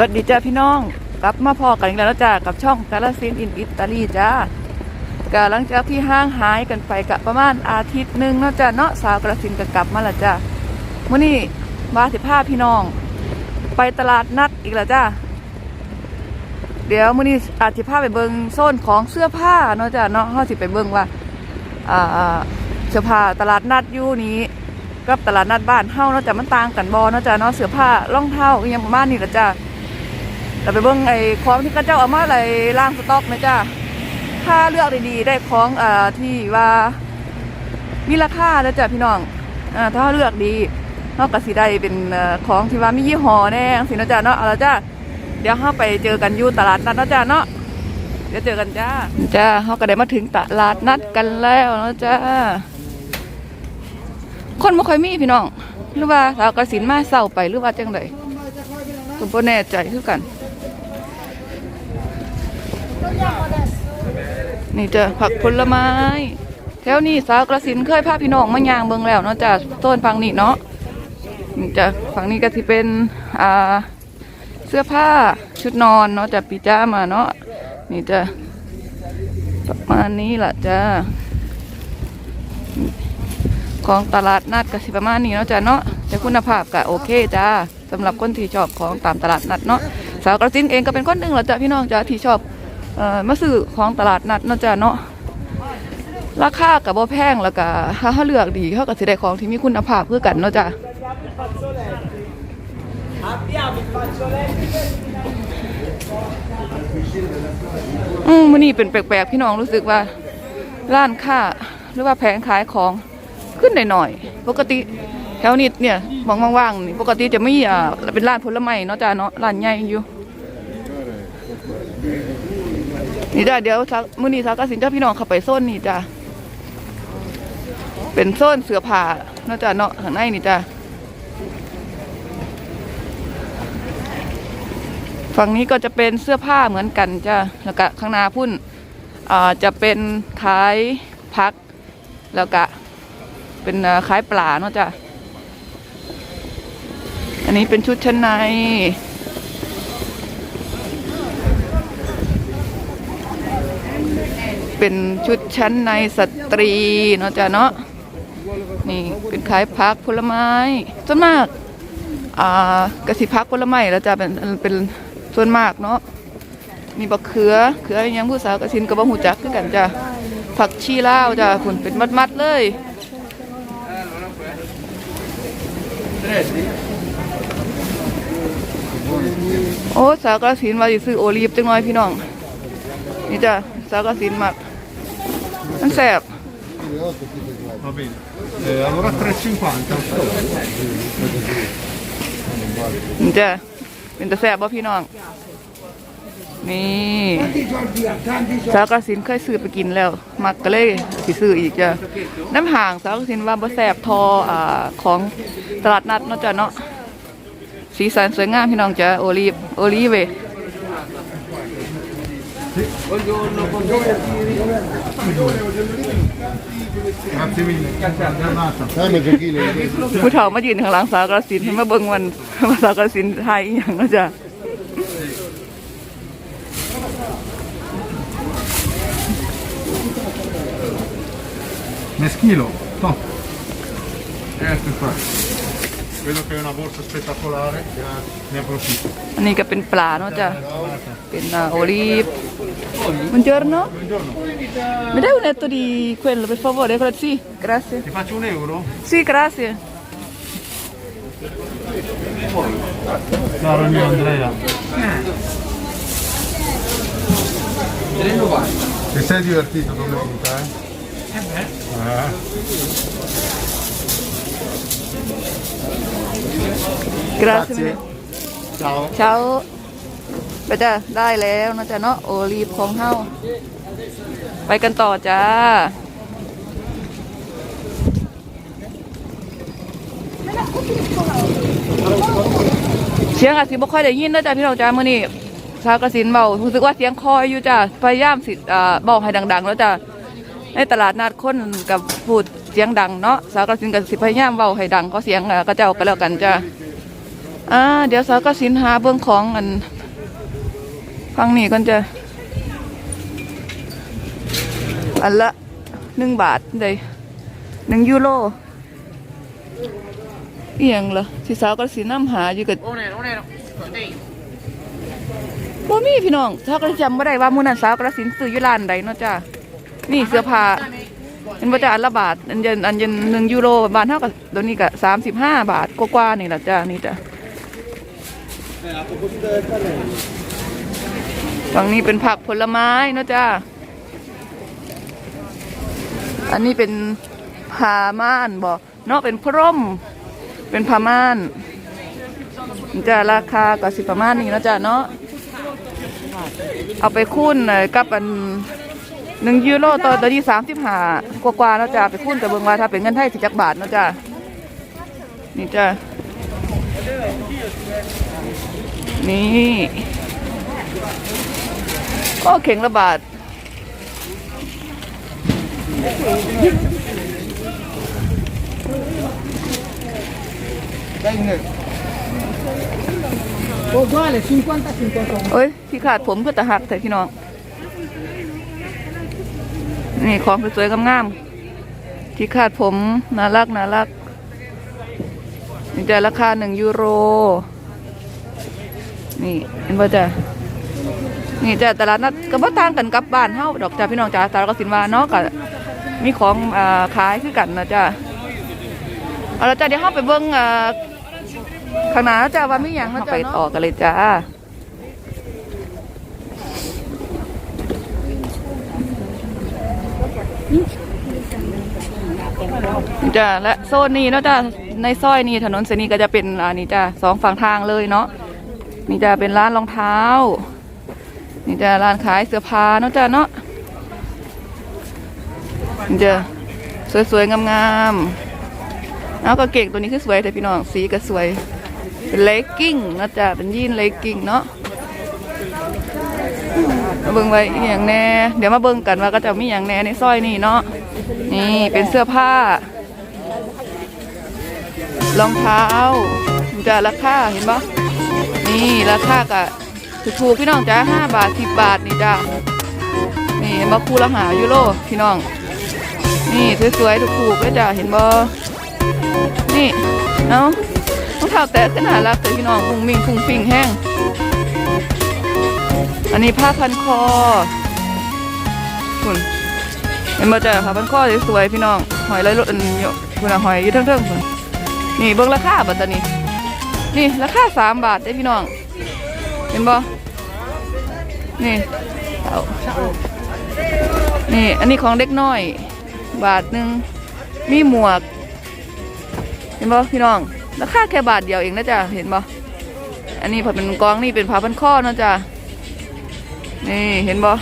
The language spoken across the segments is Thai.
สวัสดีจ้าพี่น้อง กลับมาพอกันอีกแล้วจ้ากับช่องกาลสินอินอิตาลีจ้ากาหลังจากที่ห้างหายกันไปกะประมาณอาทิตย์หนึ่งเนาะจ้าเนาะสาวกาลสินก็กลับมาละจ้ามื่อนี้มาสิพาพี่น้อง ไปตลาดนัดอีกแล้วจ้าเดี๋ยวมื่อนี้อาจจะพาไปเบิงโซนของเสื้อผ้าเนาะจ้าเนาะเขาสิไปเบิงว่าอ่าเสื้อผ้าตลาดนัดอยู่นี้กับตลาดนัดบ้านเฮาเนาะจ้ะมันต่างกันบ่เนาะจ้ะเนาะเสื้อผ้ารองเท้าอหยังประมาณนี้ละจ้ะ เราไปเบิ่งไอ้ของที่เขาเจ้าเอามาอะไรล่างสต็อกนะจ้ะถ้าเลือกดีๆได้ของอ่าที่ว่ามีราคาแล้วจ้ะพี่น้องอ่าถ้าเลือกดีนาะก็สิได้เป็นของที่ว่ามียี่ห้อแน่จังซี่เนะจ้ะเนาะเอาละจ้ะเดี๋ยวเฮาไปเจอกันอยู่ตลาดนัดเนะจ้ะเนาะเดี๋ยวเจอกันจ้าจ้าเฮาก็ได้มาถึงตลาดนัดกันแล้วนะจ้าคนบ่ค่อยมีพี่น้อง หรือว่าสาวกสินมาเศร้าไปหรือว่าจังไดก็บ่แน่ใจคือกัน นี่จะผักผลไม้ แถวนี้สาวกระสินเคยพาพี่น้องมายางเบิ่งแล้วเนาะจ้ะต้นฟังนี่เนาะนี่จะฝั่งนี้ก็ที่เป็นอ่าเสื้อผ้าชุดนอนเนาะจะปีจ้ามาเนาะนี่จะประมาณนี้ล่ะจ้าของตลาดนัดก็สิประมาณนี้เนาะจ้ะเนาะแต่คุณภาพก็โอเคจ้าสำหรับคนที่ชอบของตามตลาดนัดเนาะสาวกระสินเองก็เป็นคนหนึ่งแหละจ้ะพี่น้องจ้ะที่ชอบ เอ่อมาซื้อของตลาดนัดเนาะจ้ะเนาะราคาก็บ่แพงแล้วก็ถ้าเขาเลือกดีเขาก็สิได้ของที่มีคุณภาพคือกันเนาะจ้ะอืมมื้อนี้เป็นแปลกๆพี่น้องรู้สึกว่าร้านค้าหรือว่าแผงขายของขึ้นหน่อยๆปกติแถวนี้เนี่ยมองว่างๆนี่ปกติจะไม่อ่าเป็นร้านผลไม้เนาะจ้าเนาะร้านใหญ่อยู่ นี่จ้าเดี๋ยวสักมื้อนี้สักกสินเจ้าพี่น้องเข้าไปโซนนี่จ้าเป็นโซนเสื้อผ้าเนาะจ้าเนาะข้างในนี่จ้าฝั่งนี้ก็จะเป็นเสื้อผ้าเหมือนกันจ้าแล้วก็ข้างหน้าพุ่นอ่าจะเป็นขายพัก แล้วก็เป็นขายปลาเนาะจ้ะอันนี้เป็นชุดชั้นใน เป็นชุดชั้นในสตรีเนาะจ้ะเนาะนี่เป็นขายพักผลไม้ส่วนมากอ่ากสิพักผลไม้แล้วจ้ะเป็นเป็นส่วนมากเนาะมีบักเขือเขือยังผู้สาวกระสินกับบ่หูจักคือกันจ้ะผักชีลาวจ้ะผุนเป็นมัดๆเลยโอ้สาวกระสินมาสิซื้อโอลีฟจังน้อยพี่น้องนี่จ้ะสาวกระสินมัก มันแสบ Va bene. Eh, allora 3,50. นี่จ้ะเป็นตะแสบบ่พี่น้อง นี่สาวกระสินเคยซื้อไปกินแล้ว มักก็เลยสิซื้ออีกจ้ะน้ำห่างสาวกระสินว่าบ่แสบทออ่าของตลาดนัดเนาะจ้ะเนาะสีสันสวยงามพี่น้องจ้ะโอลีฟโอลีฟเว Buongiorno, buongiorno. ผู้เฒ่ามายืนข้างหลังสากรสินมาเบิ้งวันมาสาวกระสินไทยอย่างก็จะเมสกิโลต้องเอฟเฟ นปลาเนาะจ้ะเป็นอ่าโอลีฟ Buongiorno. Mi dai un letto di quello, per favore? Sì, grazie. Ti faccio un euro? Sì, grazie. Caro mio Andrea. Ti sei divertito domenica, eh? Eh. Grazie. mille. Ciao. Ciao. ไปจ้ะได้แล้วเนาะจ้ะเนาะโอลีฟของเฮาไปกันต่อจ้าเสียงอาจสิบ่ค่อยได้ยินเนาะจ้ะพี่น้องจ้ามื้อนี้ชาวกสินเบารู้สึกว่าเสียงคอยอยู่จ้ะพยายามสิอ่าบอกให้ดังๆ แล้วจ้ะในตลาดนัดคนกับพูด เสียงดังเนาะสาวกสินกับสิพยายามเบาให้ดังก็เสียงก็เจ้าก็แล้วกันจ้ะอ่าเดี๋ยวสาวกสินหาเบื้องของอันฟังนี่ก่อนจะอันละหนึ่งบาทได้หนึ่งยูโรเอียงเหรอสิสาวก็สิน้ำหาอยู่กับบ่มีพี่น้องสาวก็จำบ่ได้ว่ามื้อนั้นสาวก็สินซื้ออยู่ร้านใดเนาะจ้านี่เสื้อผ้า อันบ่จะอันละบาท อันเย็นอันเย็นหนึ่งยูโรบานเท่ากับตัวนี้ก็สามสิบห้าบาทกว่าๆนี่แหละจ้านี่จ้ะฝั่งนี้เป็นผักผลไม้นะจ้าอันนี้เป็นผ้าม่านบ่เนาะเป็นพร่ม เป็นผ้าม่านจะราคาก็สิประมาณนี้นะจ้าเนาะเอาไปคูณเอ่อกับอัน หนึ่งยูโรต่อตอนนี้สามสิบห้ากว่าๆเนาะจ้าไปคูณกับเบิ่งว่าถ้าเป็นเงินไทยสิจักบาทเนาะจ้านี่จ้านี่ก็เข่งละบาท Uguale, 50 50. เอ้ยที่ขาดผมเพื่อตะหักแต่พี่น้อง นี่ของสวยๆงามๆที่ขาดผมน่ารักน่ารักนี่จะราคาหนึ่งยูโร นี่เห็นป่ะจ้ะนี่จ้ะตลาดนัดก็บ่ต่างกันกับบ้านเฮาดอกจ้ะพี่น้องจ้ะตลาดกสินวาเนาะก็มีของอ่าขายคือกันนะจ้ะเอาละจ้ะเดี๋ยวเฮาไปเบิ่งอ่าข้างหน้าจ้ะว่ามีหยังเนาะจ้ะไปต่อกันเลยจ้า จ้ะและโซนนี้เนาะจ้ะในซอยนี้ถนนเสนีก็จะเป็นอันนี้จ้ะสองฝั่งทางเลยเนาะนี่จะเป็นร้านรองเท้า นี่จะร้านขายเสื้อผ้าเนาะจ้ะเนาะนี่จะสวยๆงามๆเอาก็เก่งตัวนี้คือสวยแต่พี่น้องสีก็สวยเป็นเลกกิ้งนาะจ้ะเป็นยีนเลกกิ้งเนาะ เบิ่งไว้อหย่างแน่เดี๋ยวมาเบิ่งกันว่าก็จะมีอย่างแน่ในซอยนี้เนาะนี่เป็นเสื้อผ้ารองเท้าจะราคาเห็นปะนี่ราคากะถูกๆพี่น้องจ้าห้าบาทสิบบาทนี่จ้านี่เห็นปะคู่ละหายูโรพี่น้อง นี่สวยๆถูกๆเลยจ้าเห็นปะนี่เอ้ารองเท้าแตะขนหารักเลยพี่น้องพุงมิงพุงปิงแห้ง อันนี้ผ้าพันคอคุณเห็นมาจ้ะค่ะพันข้อสวยๆพี่น้องหอยไรรถอันนี้อยู่คุณหอยอยู่เทิงๆคุณนี่เบิ่งราคาบัดตอนนี้นี่ราคาสามบาทได้พี่น้อง เห็นบ่นี่เอานี่อันนี้ของเด็กน้อย บาทหนึ่งมีหมวก เห็นบ่พี่น้องราคาแค่บาทเดียวเองนะจ๊ะเห็นบ่อันนี้พอเป็นกองนี่เป็นผ้าพันข้อเนาะจ๊ะ นี่เห็นบ่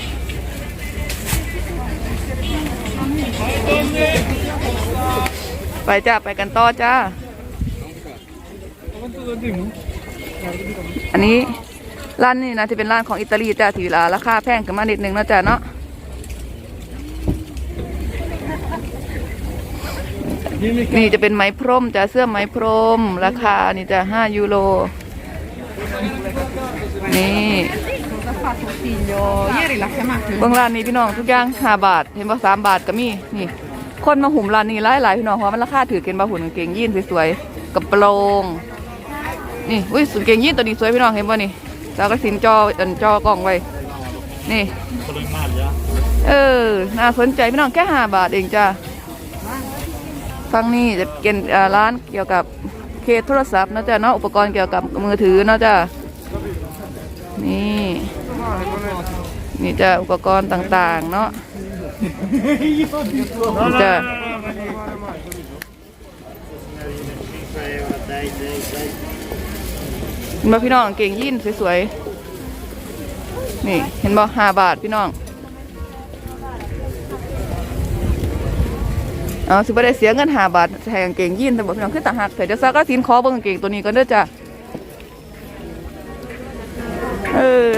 ไปจ้า ไปกันต่อจ้า อันนี้ร้านนี้นะที่เป็นร้านของอิตาลีจ้าที่ราคาแพงขึ้นมานิดนึงนะจ้าเนาะนี่จะเป็นไหมพรมจ้าเสื้อไหมพรม ราคานี่จ้าห้ายูโร นี่ บางร้านนี้พี่น้องทุกอย่างห้าบาท เห็นว่สามบาทก็มีนี่คนมาหุ่มร้านนี้หลายหลายๆพี่น้องเพราะมันราคาถือเกณฑ์บาหุ่นกางเกงยีนสวยๆกับโปรงนี่อุ้ยสุดเกงยีนตัวนี้สวยพี่น้องเห็นป่นี่แล้วก็สินจออันจอกล้องไว้นี่เออน่าสนใจพี่น้องแค่ห้าบาทเองจ้าฟังนี่จะเป็นอ่าร้านเกี่ยวกับเคสโทรศัพท์นะจ้ะเนาะอุปกรณ์เกี่ยวกับมือถือนะจ้ะนี่ นี่จะอุปกรณ์ต่างๆ เนาะจะเห็นบ่พี่น้องเก่งยีนสวยๆ นี่เห็นบ่ห้าบาทพี่น้อง เอาสิบ่ได้เสียเงินห้าบาทแทงเก่งยีนแต่บ่พี่น้องคือต่างหากแต่เดี๋ยวซักก็สินคอเบิ่งกางเก่งตัวนี้ก่อนเด้อจ้ะ เออ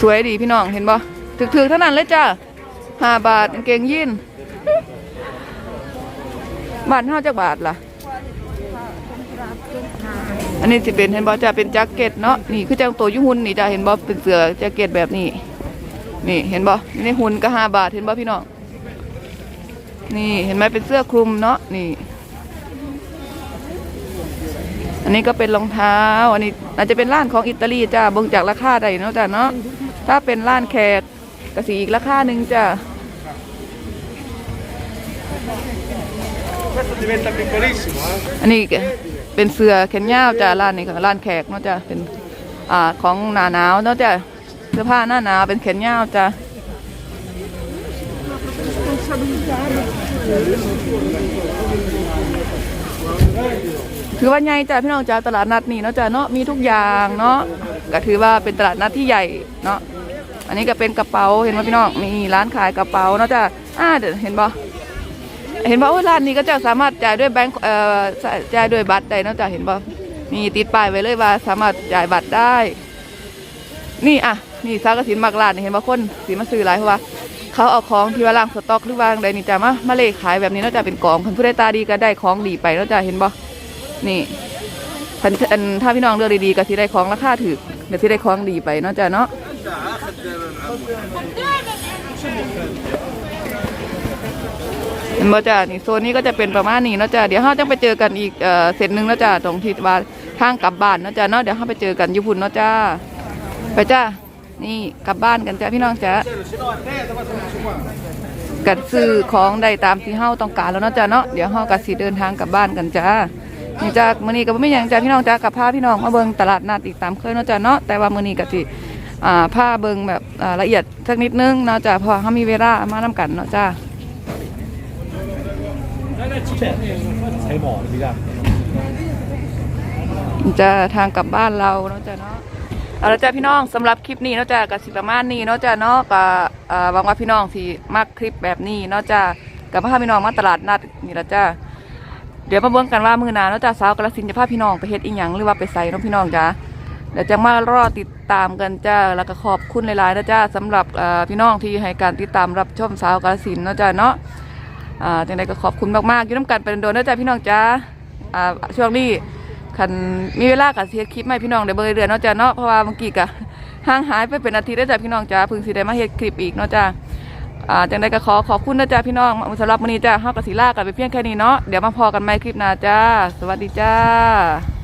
สวยดีพี่น้องเห็นบ่ถึกๆเท่านั้นเลยจ้าห้าบาทกางเกงยีนบานเฮาจักบาทล่ะ อันนี้สิเป็นเห็นบ่จะเป็นแจ็คเก็ตเนาะนี่คือแจังตัวยุหุ่นนี่จะเห็นบ่เป็นเสื้อแจ็คเก็ตแบบนี้ นี่เห็นบ่นี่หุ่นก็ห้าบาทเห็นบ่พี่น้องนี่เห็นไหมเป็นเสื้อคลุมเนาะนี่ อันนี้ก็เป็นรองเท้า อันนี้อาจจะเป็นร้านของอิตาลีจ้าบ่งจากราคาใดเนาะจ้าเนาะ ถ้าเป็นร้านแขกก็สีอีกราคาหนึ่งจ้า Questo diventa piccolissimo, eh? อันนี้ก็เป็นเสื้อแขนยาวจ้าร้านนี้ก็ร้านแขกเนาะจ้าเป็นอ่าของหนาหนาวเนาะจ้าเสื้อผ้าหน้าหนาวเป็นแขนยาวจ้า ถือว่าใหญ่จ้าพี่น้องจ้าตลาดนัดนี่เนาะจ้าเนาะมีทุกอย่างเนาะก็ถือว่าเป็นตลาดนัดที่ใหญ่เนาะอันนี้ก็เป็นกระเป๋าเห็นไหมพี่น้องมีร้านขายกระเป๋าเนาะจ้าอ่าเดี๋ยวเห็นบ่เห็นว่าโอ้ร้านนี้ก็จะสามารถจ่ายด้วยแบงก์เอ่อจ่ายด้วยบัตรได้เนอกจาเห็นบ่มีติดป้ายไว้เลยว่าสามารถจ่ายบัตรได้ นี่อะนี่ซากสินมักร้านนี่เห็นว่าคนสิมาซื้อหลายเพราะว่าเขาเอาของที่ว่าล่างสต็อกหรือว่าใดนี่จะมามาเลขขายแบบนี้เนอกจากเป็นกล่องคนผู้ได้ตาดีก็ได้ของดีไปเนอกจากเห็นบ่ นี่คันอันถ้าพี่น้องเลือกดีๆก็สิได้ของราคาถูกเดี๋ยวสิได้ของดีไปเนอกจากเนาะเห็นบ่จ้านี่โซนนี้ก็จะเป็นประมาณนี้เนาะจ้าเดี๋ยวเราจะไปเจอกันอีกเอ่อเสร็จหนึ่งเนาะจ้าตรงที่ว่าทางกลับบ้านเนาะจ้าเนาะเดี๋ยวเราไปเจอกันอยุพุนเนาะจ้าไปจ้านี่กลับบ้านกันจ้าพี่น้องจ้ากันซื้อของได้ตามที่เฮาต้องการแล้วเนาะจ้าเนาะเดี๋ยวเฮาก็สิเดินทางกลับบ้านกันจ้า นี่จ้ามื้อนี้ก็บ่มีหยังจ้าพี่น้องจ้ากับพาพี่น้องมาเบิ่งตลาดนัดอีกตามเคยเนาะจ้าเนาะแต่ว่ามื้อนี้ก็สิอ่าพาเบิ่งแบบอ่าละเอียดสักนิดนึงเนาะจ้าเพอเฮามีเวลามานํกันเนาะจ้า Sei morto, di là. จะทางกลับบ้านเราเนาะจ้ะเนาะเอาละจ้ะพี่น้องสำหรับคลิปนี้เนาะจ้ะกับสิประมาณนี้เนาะจ้ะเนาะก็อ่าหวังว่าพี่น้องสิมักคลิปแบบนี้เนาะจ้ะกับพาพี่น้องมาตลาดนัดนี่ละจ้ะ เดี๋ยวมาเบิ่งกันว่ามือหน้าเนาะจ้ะสาวกระสินจะพาพี่น้องไปเฮ็ดอีหยังหรือว่าไปใส่เนาะพี่น้องจ้ะเดี๋ยวจะมารอติดตามกันจ้าแล้วก็ขอบคุณหลายๆนะจ้าสำหรับพี่น้องที่ให้การติดตามรับชมสาวกระสินเนาะจ้ะเนาะอ่าจังใดก็ขอบคุณมากๆยู่น้ำกันเป็นโดนเนาะจ้ะพี่น้องจ้าอ่าช่วงนี้คันมีเวลากับเฮ็ดคลิปมาให้พี่น้องได้เบิ่งเรือยๆเนาะจ้ะเนาะเพราะว่าเมื่อกี้ก็ห่างหายไปเป็นอาทิตย์แล้วจ้ะพี่น้องจ้าพิ่งสิได้มาเฮ็ดคลิปอีกเนาะจ้ะ อ่าจังได้ก็ขอขอบคุณนะจ้ะพี่น้องสำหรับมื้อนี้จ้ะเฮาก็สิลากันไปเพียงแค่นี้เนาะเดี๋ยวมาพอกันใหม่คลิปหน้าจ้า สวัสดีจ้า